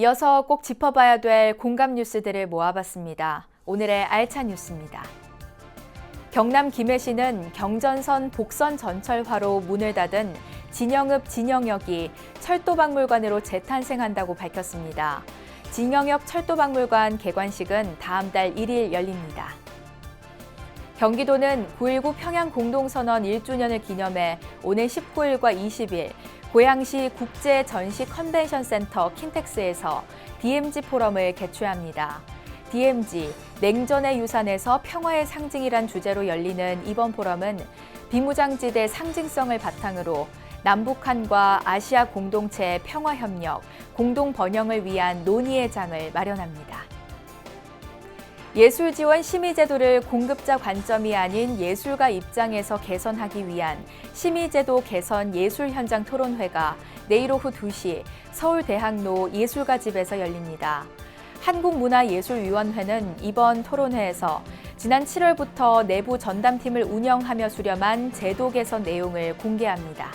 이어서 꼭 짚어봐야 될 공감 뉴스들을 모아봤습니다. 오늘의 알찬 뉴스입니다. 경남 김해시는 경전선 복선 전철화로 문을 닫은 진영읍 진영역이 철도박물관으로 재탄생한다고 밝혔습니다. 진영역 철도박물관 개관식은 다음 달 1일 열립니다. 경기도는 9.19 평양 공동선언 1주년을 기념해 오늘 19일과 20일 고양시 국제 전시 컨벤션 센터 킨텍스에서 DMZ 포럼을 개최합니다. DMZ, 냉전의 유산에서 평화의 상징이란 주제로 열리는 이번 포럼은 비무장지대 상징성을 바탕으로 남북한과 아시아 공동체의 평화 협력, 공동 번영을 위한 논의의 장을 마련합니다. 예술 지원 심의 제도를 공급자 관점이 아닌 예술가 입장에서 개선하기 위한 심의 제도 개선 예술 현장 토론회가 내일 오후 2시 서울대학로 예술가 집에서 열립니다. 한국문화예술위원회는 이번 토론회에서 지난 7월부터 내부 전담팀을 운영하며 수렴한 제도 개선 내용을 공개합니다.